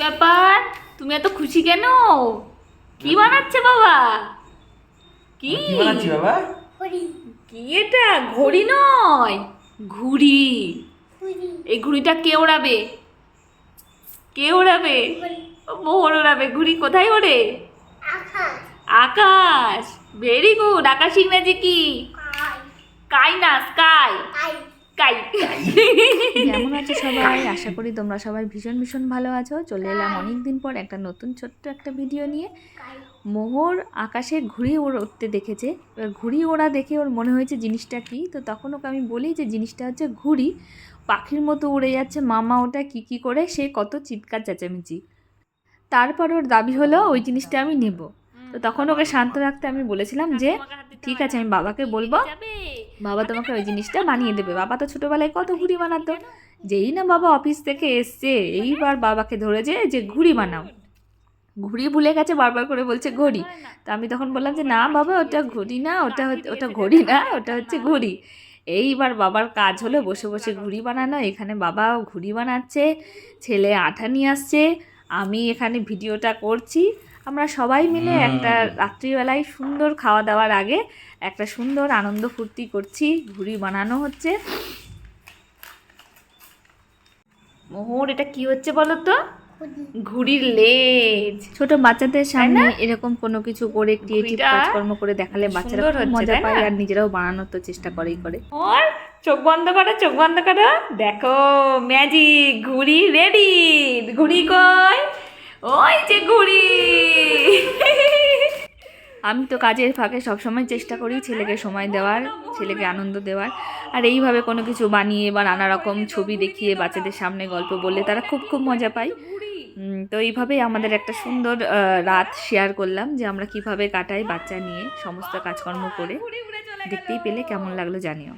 ব্যাপার? তুমি এত খুশি কেন? কি বানাচ্ছে বাবা? কি? বানাচ্ছি বাবা? কি এটা? ঘড়ি নয় ঘুড়ি। এই ঘুড়িটা কে ওড়াবে? কে ওড়াবে? মোহর ওড়াবে। ঘুড়ি কোথায় ওড়ে? আকাশ। ভেরি গুড আকাশ ইংরেজি কি কাই না স্কাই কাই। কেমন আছো সবাই? আশা করি তোমরা সবাই ভীষণ ভীষণ ভালো আছো। চলে এলাম অনেক দিন পর একটা নতুন ছোট্ট একটা ভিডিও নিয়ে। মোহর আকাশে ঘুড়ি ওর উঠতে দেখেছে। এবার ঘুড়ি ওড়া দেখে ওর মনে হয়েছে জিনিসটা কি? তো তখন ওকে আমি বলি যে জিনিসটা হচ্ছে ঘুড়ি। পাখির মতো উড়ে যাচ্ছে। মামা ওটা কি কি করে? সে কত চিৎকার চেঁচামেচি। তারপর ওর দাবি হলো ওই জিনিসটা আমি নেব। তো তখন ওকে শান্ত রাখতে আমি বলেছিলাম যে ঠিক আছে আমি বাবাকে বলব বাবা তোমাকে ওই জিনিসটা বানিয়ে দেবে। বাবা তো ছোটোবেলায় কত ঘুড়ি বানাতো। যেই না বাবা অফিস থেকে এসছে, এইবার বাবাকে ধরেছে যে ঘুড়ি বানাও। ঘুড়ি ভুলে গেছে, বারবার করে বলছে ঘড়ি। তো আমি তখন বললাম যে, না বাবা, ওটা ঘড়ি না, ওটা ওটা ঘড়ি না, ওটা হচ্ছে ঘড়ি। এইবার বাবার কাজ হলো বসে বসে ঘুড়ি বানানো। এখানে বাবা ঘুড়ি বানাচ্ছে, ছেলে আঠা নিয়ে আসছে। আমি এখানে ভিডিওটা করছি। আমরা সবাই মিলে একটা রাত্রিবেলায় সুন্দর খাওয়া দাওয়ার আগে একটা সুন্দর আনন্দ ফুর্তি করছি। ঘুড়ি বানানো হচ্ছে। মোহর এটা কি হচ্ছে বলো তো? ঘুড়ির লেজ। ছোট বাচ্চাদের সামনে এরকম কোনো কিছু করে ক্রিয়েটিভ কাজকর্ম করে দেখালে বাচ্চারা হচ্ছে, মজা পায় আর নিজেরাও বানানোর তো চেষ্টা করেই করে। চোখ বন্ধ করো, চোখ বন্ধ করো। দেখো ম্যাজিক ঘুড়ি রেডি ঘুড়ি কই? ওই যে ঘুড়ি। আমি তো কাজের ফাঁকে সবসময় চেষ্টা করি ছেলেকে সময় দেওয়ার, ছেলেকে আনন্দ দেওয়ার। আর এইভাবে কোনো কিছু বানিয়ে বা নানা রকম ছবি দেখিয়ে বাচ্চাদের সামনে গল্প বললে তারা খুব খুব মজা পায়। তো এইভাবেই আমাদের একটা সুন্দর রাত শেয়ার করলাম যে আমরা কীভাবে কাটাই বাচ্চা নিয়ে সমস্ত কাজকর্ম করে। দেখতেই পেলে, কেমন লাগল জানিও।